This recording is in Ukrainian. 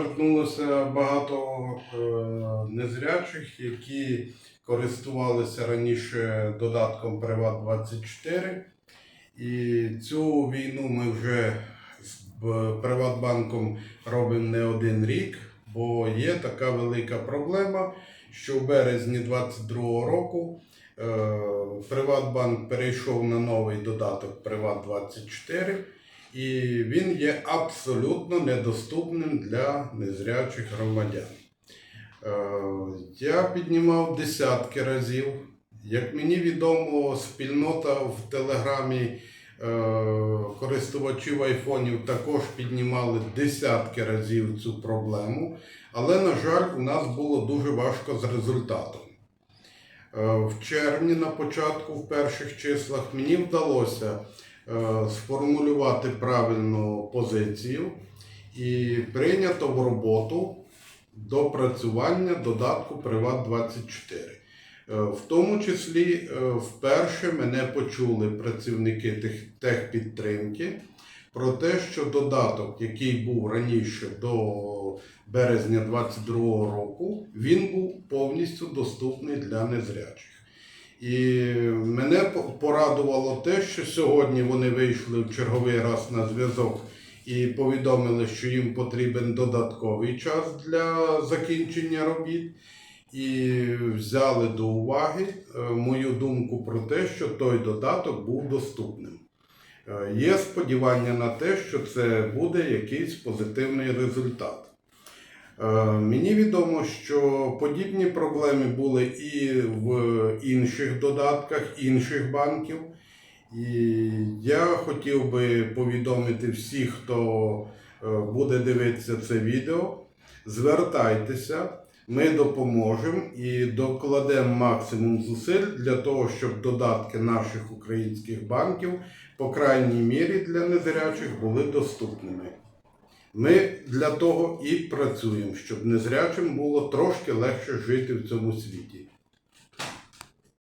звернулося багато е, незрячих, які користувалися раніше додатком Приват 24. І цю війну ми вже з Приватбанком робимо не один рік, бо є така велика проблема, що в березні 2022 року е, Приватбанк перейшов на новий додаток Приват 24 і він є абсолютно недоступним для незрячих громадян. Е, Я піднімав десятки разів. Як мені відомо, спільнота в Телеграмі е, користувачів айфонів також піднімали десятки разів цю проблему, але, на жаль, у нас було дуже важко з результатом. Е, В червні, на початку, в перших числах, мені вдалося сформулювати правильну позицію і прийнято в роботу допрацювання додатку Приват 24. Е, В тому числі е, вперше мене почули працівники техпідтримки про те, що додаток, який був раніше до березня 2022 року, він був повністю доступний для незрячих. І мене по- порадувало те, що сьогодні вони вийшли в черговий раз на зв'язок і повідомили, що їм потрібен додатковий час для закінчення робіт. І взяли до уваги е, мою думку про те, що той додаток був доступним. Е, Є сподівання на те, що це буде якийсь позитивний результат. Е, Мені відомо, що подібні проблеми були і в інших додатках інших банків. І я хотів би повідомити всіх, хто е, буде дивитися це відео. Звертайтеся, ми допоможемо і докладемо максимум зусиль для того, щоб додатки наших українських банків, по крайній мірі для незрячих, були доступними. Ми для того і працюємо, щоб незрячим було трошки легше жити в цьому світі.